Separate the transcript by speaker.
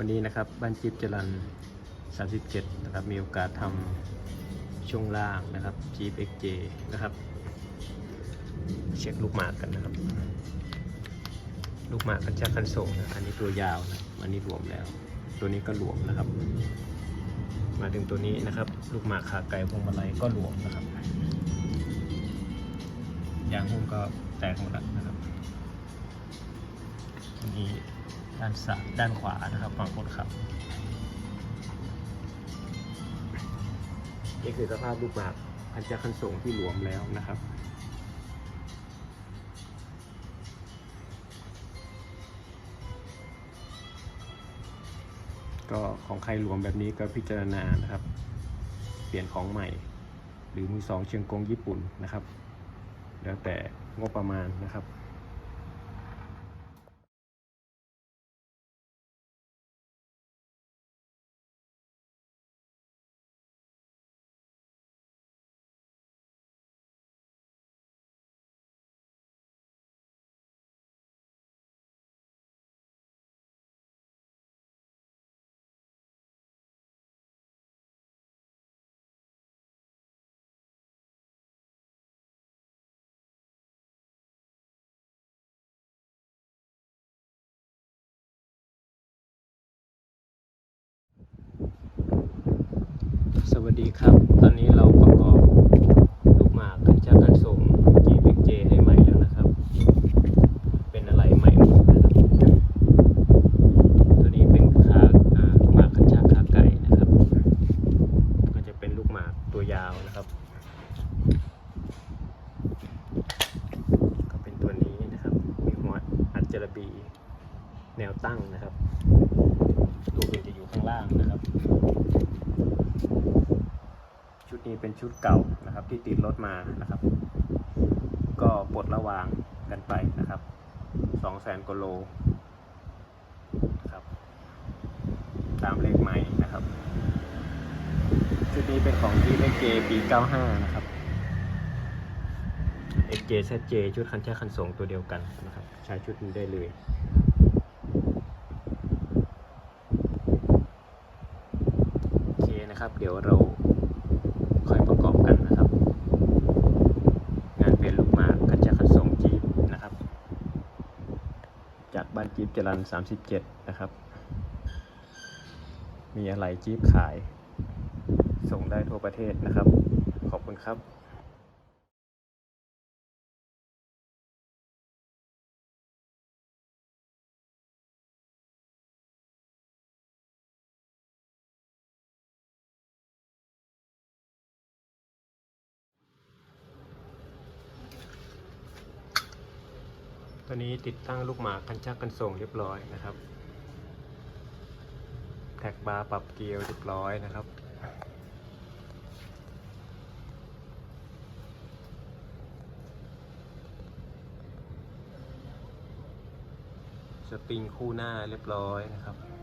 Speaker 1: วันนี้นะครับบ้านจิ๊บจรัน 37 นะครับ มีโอกาสทำช่วงล่างนะครับ Jeep XJ นะครับ เช็คลูกหมากกันนะครับ ลูกหมากกันจากคันส่งนะอันนี้ตัวยาวนะอันนี้รวมแล้ว ตัวนี้ก็รวมนะครับ มาถึงตัวนี้นะครับ ลูกหมากขาไก่พวงมาลัยก็รวมนะครับยางหุ้มก็แตกหมดแล้วนะครับอันนี้ ด้านซ้ายด้านขวานะครับฝั่งคนขับ นี่คือสภาพลูกหมากคันจากคันส่งที่รวมแล้วนะครับก็ของใครรวมแบบนี้ก็พิจารณานะครับ เปลี่ยนของใหม่ หรือมือสองเชียงกงญี่ปุ่นนะครับ แล้วแต่งบประมาณนะครับ วัสดีครับ ตอนนี้เราประกอบลูกหมากกันจากการส่ง GPJ ให้ใหม่แล้วนะครับ เป็นอะไรใหม่หมดนะครับ ตัวนี้เป็นขาลูกหมากกันจากขาไก่นะครับ ก็จะเป็นลูกหมากตัวยาวนะครับ ก็เป็นตัวนี้นะครับ มีหัวอัดจระบีแนวตั้งนะครับตัวอื่นจะอยู่ข้างล่างนะครับ ชุดนี้เป็นชุดเก่านะครับที่ติดรถมานะครับ ก็ปลดระวางกันไปนะครับสองแสนกโลนะครับ ตามเลขใหม่นะครับ ชุดนี้เป็นของที่ XJ ปี95 นะครับ XJ ZJ ชุดคันแช่คันส่งตัวเดียวกันนะครับ ใช้ชุดนี้ได้เลย โอเค นะครับ เดี๋ยวเราค่อยประกอบกันนะครับ งานเปลี่ยนลูกหมากกันจากคันส่งจีบนะครับ จากบ้านจีบจรัน37 นะครับ มีอะไรจีบขาย ส่งได้ทั่วประเทศนะครับ ขอบคุณครับ ตอนนี้ติดตั้งลูกหมากกันชักกันส่งเรียบร้อยนะครับ แท็กบาร์ปรับเกลียวเรียบร้อยนะครับ สปริงคู่หน้าเรียบร้อยนะครับ